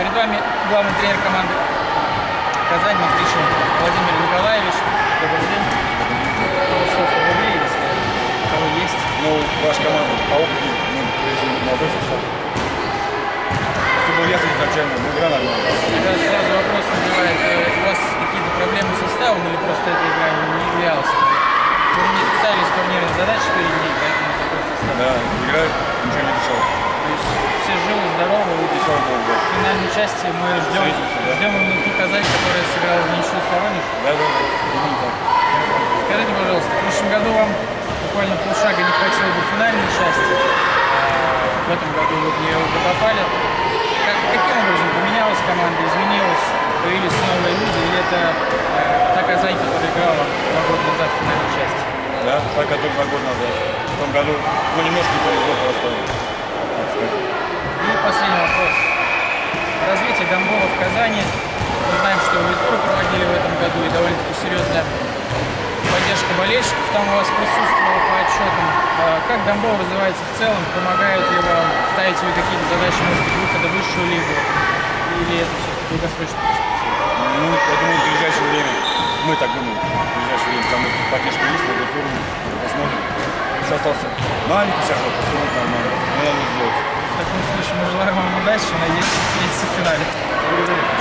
Перед вами главный тренер команды Казань Матричин Владимир Николаевич. Добрый день. Пару слов о игре, если у кого есть. Ну, ваша команда по опыту, ну, молодой состав. Было ясно изначально, но игра нормальная. Тогда сразу вопрос назревает, э, у вас какие-то проблемы с составом или просто эта игра не являлась? Вы не ставились турнирные задачи перед ней, поэтому такой состав. Да, игра ничего не решала. То есть все живы, здоровы, слава богу, да. В финальной части мы ждем, да. ждем именно ту Казань, которая сыграла в ничью сторонник. Да, да, да. Скажите, пожалуйста, в прошлом году вам буквально полшага не хватило до финальной части. а В этом году вы в нее уже попали. Как, каким образом поменялась команда, изменилась, появились новые люди, или это э, та Казань, которая играла два года назад в финальной части? Да, так, как два года назад. В том году, ну, немножко не повезло просто. так сказать. И последний вопрос. Гандбола в Казани. Мы знаем, что вы туры проводили в этом году и довольно-таки серьезная поддержка болельщиков там у вас присутствовала по отчетам. А Как гандбол развивается в целом? Помогает ли вам? Ставите вы какие-то задачи, может быть, выхода в высшую лигу? Или это все-таки перспектива? Ну, я думаю, в ближайшее время, мы так думаем, в ближайшее время, там поддержка есть, на эту посмотрим. Еще остался маленький шажок, посмотрим нормально. Но надо сделать. В таком случае мы желаем вам удачи, надеюсь, встретиться в финале.